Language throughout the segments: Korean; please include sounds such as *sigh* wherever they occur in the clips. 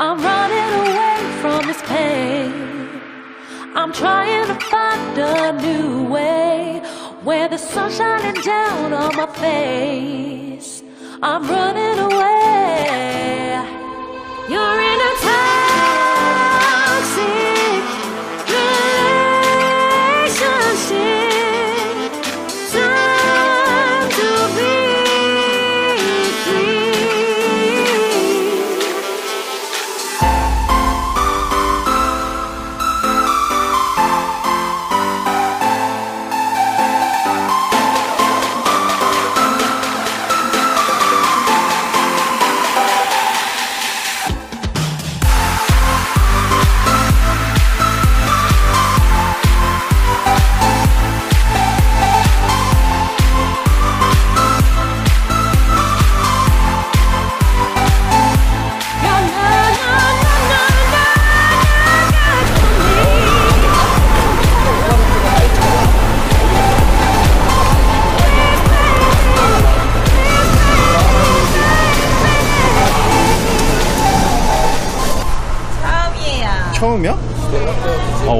I'm running away from this pain. I'm trying to find a new way where the sun's shining down on my face. I'm running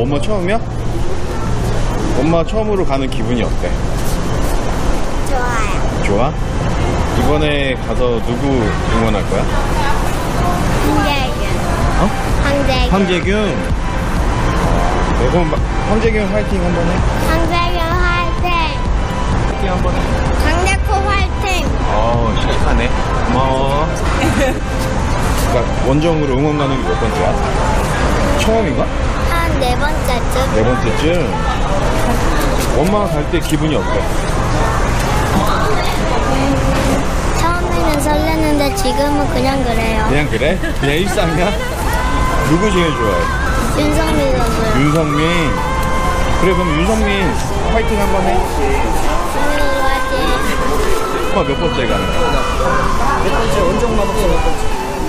엄마 처음이야? 엄마 처음으로 가는 기분이 어때? 좋아요. 좋아? 이번에 가서 누구 응원할 거야? 황재균. 어? 황재균. 황재균 네, 그럼 마- 황재균 화이팅 한번 해 황재균 화이팅. 화이팅 한번 해 강대코 화이팅. 어, 시작하네. 고마워. *laughs* 그러니까 원정으로 응원 가는 게 몇 번째야? 처음인가? 한 네 번째쯤. 네 번째쯤? 엄마가 갈 때 기분이 어때? 처음에는 설레는데 지금은 그냥 그래요. 그냥 그래? 그냥 일상이야? 누구 제일 좋아해? 윤성민 선수요. 윤성민. 그래, 그럼 윤성민 화이팅 한번 해. 윤성민 화이팅. 엄마 몇 번째 가는 거야? 몇 번째 원정 마법사 몇 번째?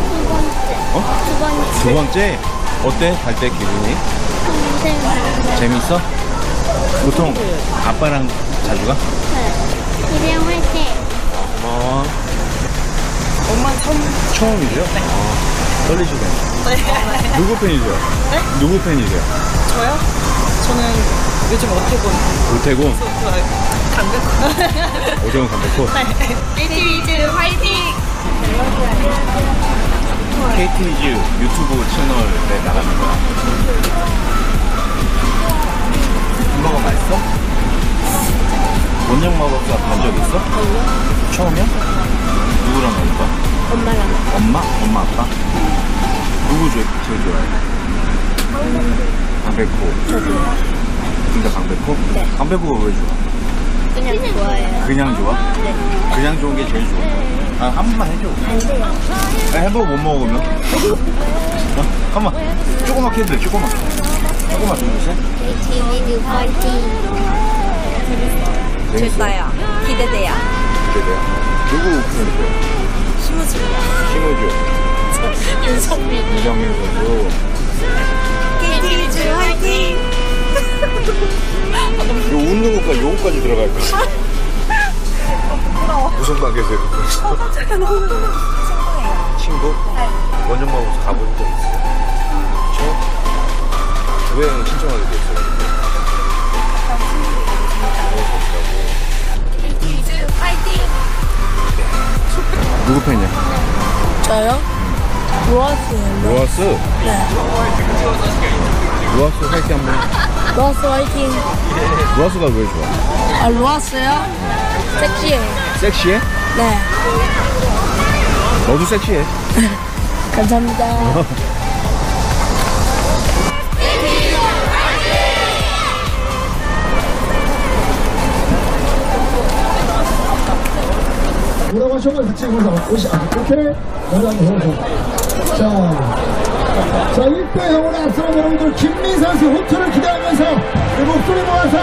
두 번째. 어? 두 번째. 두 번째? 어때? 갈 때 기분이? 재밌어? 보통 아빠랑 자주 가? 이대영 화이팅. 고마워. 엄마 처음. 처음이죠? 어, 떨리시네. 누구 팬이죠? 네? 누구 팬이세요? 저요? 저는 요즘 어태곤 오태곤, 좋아요. 강백호. 오태곤 감독고. BTV 화이팅! KT즈 유튜브 채널에 나가는 거야. 햄버거 맛있어? 원정 마법사 간적 있어? 처음이야? 누구랑 거야? 엄마랑. 엄마? 엄마, 아빠? 누구 제일, 제일 좋아해? 강백호. 진짜 강백호? 네. 강백호가 왜 좋아? 그냥 좋아요. 그냥 좋아? 네. 그냥 좋은 게 제일 거야. 아, 한 번만 해줘. 안 돼요. 아, 햄버거 못 먹으면? 어? 잠깐만. 조그맣게 해도 돼, 조그맣게. 조그맣 좀 주세요. KTV 화이팅. 됐어요. 기대돼요. 기대돼요. 누구 팬이세요? 심우주. 신호주, 윤성민. 이정민 선수. KTV 화이팅! 요 웃는 것까지, 요거까지 들어갈 거야. 무슨 관계세요? 친구? 원정마법사 가본 적 있어요? 그 쵸? 왜 신청하게 됐어요? 누구 팬이야? 저요? 로아스예요. 로아스? 네. 로아스 화이팅 한 번. 해. 로아스 화이팅. 로아스가 왜 좋아? 아, 로아스요? 섹시해요. 섹시해? 네. 너도 섹시해. *laughs* 감사합니다. *laughs* 뭐라고 하셔서 같이 해보자. 오시, 아, 오케이? 여러분, 해보자. 자, 자, 1대 0으로 앞서는 여러분들, 김민 선수 호투를 기대하면서, 내 목소리 모아서,